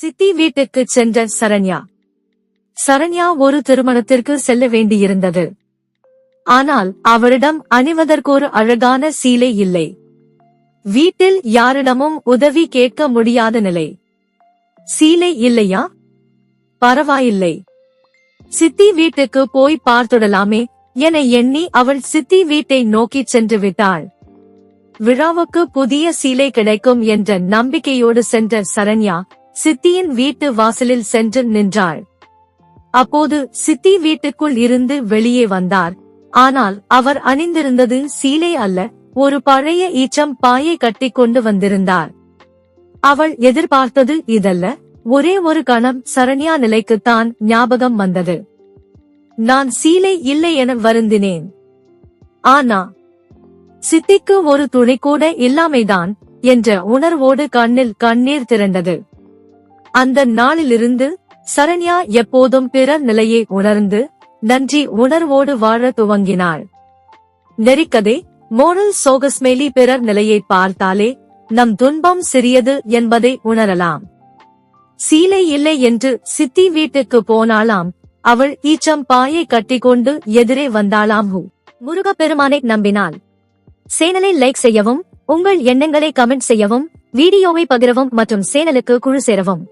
சித்தி வீட்டுக்கு சென்ற சரண்யா. சரண்யா ஒரு திருமணத்திற்கு செல்ல வேண்டியிருந்தது. ஆனால் அவரிடம் அணிவதற்கொரு அழகான சீலை இல்லை. வீட்டில் யாரிடமும் உதவி கேட்க முடியாத நிலை. சீலை இல்லையா? பரவாயில்லை. சித்தி வீட்டுக்கு போய் பார்த்துடலாமே என எண்ணி அவள் சித்தி வீட்டை நோக்கிச் சென்று விட்டாள். விழாவுக்கு புதிய சீலை கிடைக்கும் என்ற நம்பிக்கையோடு சென்ற சரண்யா சித்தியின் வீட்டு வாசலில் சென்று நின்றாள். அப்போது சித்தி வீட்டுக்குள் இருந்து வெளியே வந்தார். ஆனால் அவர் அணிந்திருந்தது சீலை அல்ல ஒரு பழைய ஈச்சம் பாயை கட்டிக் கொண்டு வந்திருந்தார். அவள் எதிர்பார்த்தது இதல்ல ஒரே ஒரு கணம் சரண்யா நிலைக்குத்தான் ஞாபகம் வந்தது. நான் சீலை இல்லை என வருந்தினேன். ஆனா சித்திக்கு ஒரு துணி கூட இல்லாமைதான் என்ற உணர்வோடு கண்ணில் கண்ணீர் திரண்டது. அந்த நாளிலிருந்து சரண்யா எப்போதும் பிறர் நிலையை உணர்ந்து நன்றி உணர்வோடு வாழ துவங்கினாள். நெறிக்கதை மோரல் சோகஸ்மேலி பிறர் நிலையை பார்த்தாலே நம் துன்பம் சிறியது என்பதை உணரலாம். சீலை இல்லை என்று சித்தி வீட்டுக்கு போனாளாம் அவள் ஈச்சம் பாயை கட்டிக்கொண்டு எதிரே வந்தாளாம் ஹூ. முருகப்பெருமானை நம்பினாள். சேனலை லைக் செய்யவும் உங்கள் எண்ணங்களை கமெண்ட் செய்யவும் வீடியோவை பகிரவும் மற்றும் சேனலுக்கு குழு சேரவும்.